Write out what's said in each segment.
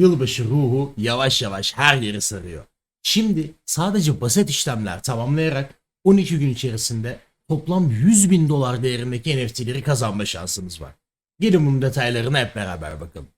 Yılbaşı ruhu yavaş yavaş her yeri sarıyor. Şimdi sadece basit işlemler tamamlayarak 12 gün içerisinde toplam 100 bin dolar değerindeki NFT'leri kazanma şansımız var. Gelin bunun detaylarına hep beraber bakalım.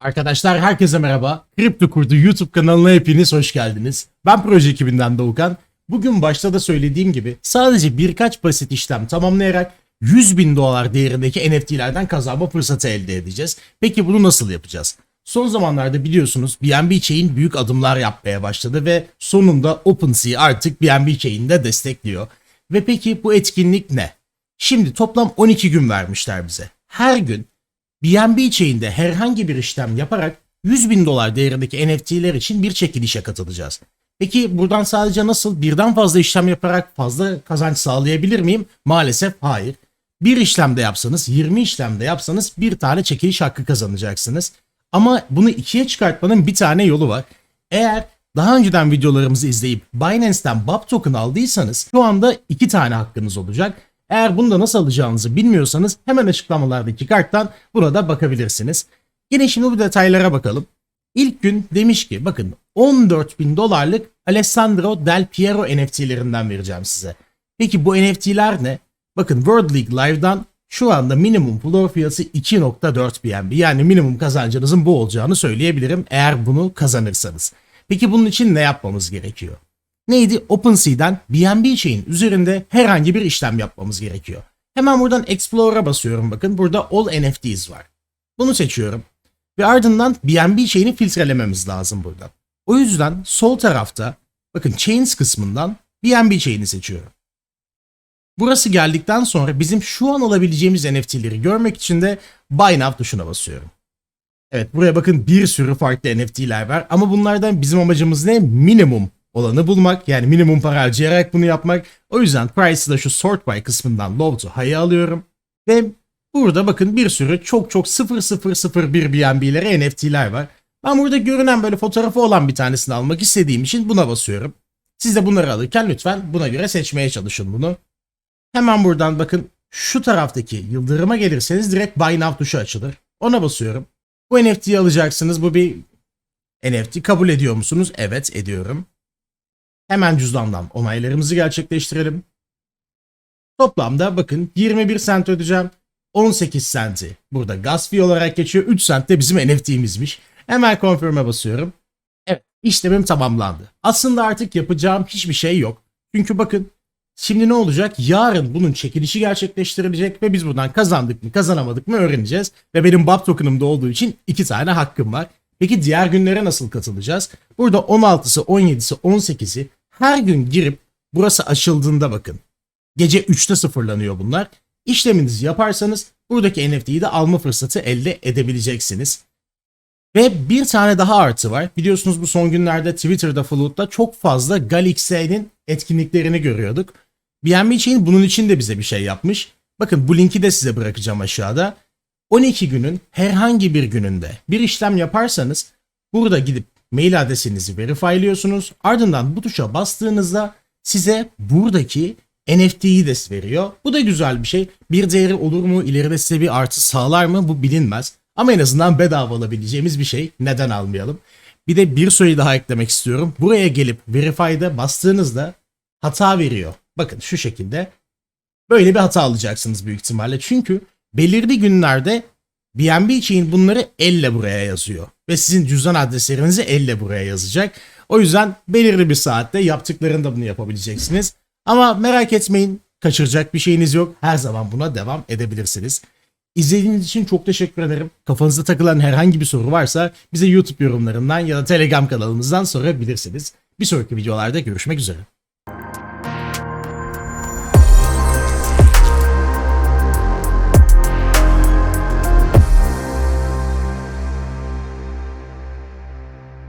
Arkadaşlar herkese merhaba. Kripto Kurdu YouTube kanalına hepiniz hoş geldiniz. Ben proje ekibinden Doğukan. Bugün başta da söylediğim gibi sadece birkaç basit işlem tamamlayarak 100 bin dolar değerindeki NFT'lerden kazanma fırsatı elde edeceğiz. Peki bunu nasıl yapacağız? Son zamanlarda biliyorsunuz BNB Chain büyük adımlar yapmaya başladı ve sonunda OpenSea artık BNB Chain'i de destekliyor. Ve peki bu etkinlik ne? Şimdi toplam 12 gün vermişler bize. Her gün BNB Chain'de herhangi bir işlem yaparak 100 bin dolar değerindeki NFT'ler için bir çekilişe katılacağız. Peki buradan sadece nasıl birden fazla işlem yaparak fazla kazanç sağlayabilir miyim? Maalesef hayır. Bir işlemde yapsanız, 20 işlemde yapsanız bir tane çekiliş hakkı kazanacaksınız. Ama bunu ikiye çıkartmanın bir tane yolu var. Eğer daha önceden videolarımızı izleyip Binance'ten BAP token aldıysanız şu anda iki tane hakkınız olacak. Eğer bunu da nasıl alacağınızı bilmiyorsanız hemen açıklamalardaki karttan buna da bakabilirsiniz. Yine şimdi bu detaylara bakalım. İlk gün demiş ki bakın 14 bin dolarlık Alessandro Del Piero NFT'lerinden vereceğim size. Peki bu NFT'ler ne? Bakın World League Live'dan şu anda minimum floor fiyatı 2.4 BNB. Yani minimum kazancınızın bu olacağını söyleyebilirim eğer bunu kazanırsanız. Peki bunun için ne yapmamız gerekiyor? Neydi? OpenSea'den BNB Chain üzerinde herhangi bir işlem yapmamız gerekiyor. Hemen buradan Explorer'a basıyorum bakın. Burada All NFTs var. Bunu seçiyorum. Ve ardından BNB Chain'i filtrelememiz lazım burada. O yüzden sol tarafta bakın Chains kısmından BNB Chain'i seçiyorum. Burası geldikten sonra bizim şu an alabileceğimiz NFT'leri görmek için de Buy Now tuşuna basıyorum. Evet buraya bakın bir sürü farklı NFT'ler var ama bunlardan bizim amacımız ne? Minimum olanı bulmak yani minimum para harcayarak bunu yapmak. O yüzden price'ı da şu sort by kısmından low to high'a alıyorum. Ve burada bakın bir sürü çok çok 0001 BNB'lere NFT'ler var. Ben burada görünen böyle fotoğrafı olan bir tanesini almak istediğim için buna basıyorum. Siz de bunları alırken lütfen buna göre seçmeye çalışın bunu. Hemen buradan bakın şu taraftaki yıldırıma gelirseniz direkt Buy Now tuşu açılır. Ona basıyorum. Bu NFT'yi alacaksınız. Bu bir NFT. Kabul ediyor musunuz? Evet ediyorum. Hemen cüzdandan onaylarımızı gerçekleştirelim. Toplamda bakın 21 sent ödeyeceğim. 18 senti burada gas fee olarak geçiyor. 3 sent de bizim NFT'mizmiş. Hemen confirm'e basıyorum. Evet işlemim tamamlandı. Aslında artık yapacağım hiçbir şey yok. Çünkü bakın Şimdi ne olacak? Yarın bunun çekilişi gerçekleştirilecek ve biz buradan kazandık mı kazanamadık mı öğreneceğiz. Ve benim BAP token'ımda olduğu için iki tane hakkım var. Peki diğer günlere nasıl katılacağız? Burada 16'sı, 17'si, 18'i her gün girip burası açıldığında bakın. Gece 3'te sıfırlanıyor bunlar. İşleminizi yaparsanız buradaki NFT'yi de alma fırsatı elde edebileceksiniz. Ve bir tane daha artı var. Biliyorsunuz bu son günlerde Twitter'da Flood'da çok fazla Galix'in etkinliklerini görüyorduk. BNB Chain bunun için de bize bir şey yapmış. Bakın bu linki de size bırakacağım aşağıda. 12 günün herhangi bir gününde bir işlem yaparsanız burada gidip mail adresinizi verifyliyorsunuz. Ardından bu tuşa bastığınızda size buradaki NFT'yi de veriyor. Bu da güzel bir şey. Bir değeri olur mu? İleride size bir artı sağlar mı? Bu bilinmez. Ama en azından bedava alabileceğimiz bir şey. Neden almayalım? Bir de bir soruyu daha eklemek istiyorum. Buraya gelip Verify'da bastığınızda hata veriyor. Bakın şu şekilde. Böyle bir hata alacaksınız büyük ihtimalle. Çünkü belirli günlerde BNB için bunları elle buraya yazıyor. Ve sizin cüzdan adreslerinizi elle buraya yazacak. O yüzden belirli bir saatte yaptıklarında bunu yapabileceksiniz. Ama merak etmeyin kaçıracak bir şeyiniz yok. Her zaman buna devam edebilirsiniz. İzlediğiniz için çok teşekkür ederim. Kafanızda takılan herhangi bir soru varsa bize YouTube yorumlarından ya da Telegram kanalımızdan sorabilirsiniz. Bir sonraki videolarda görüşmek üzere.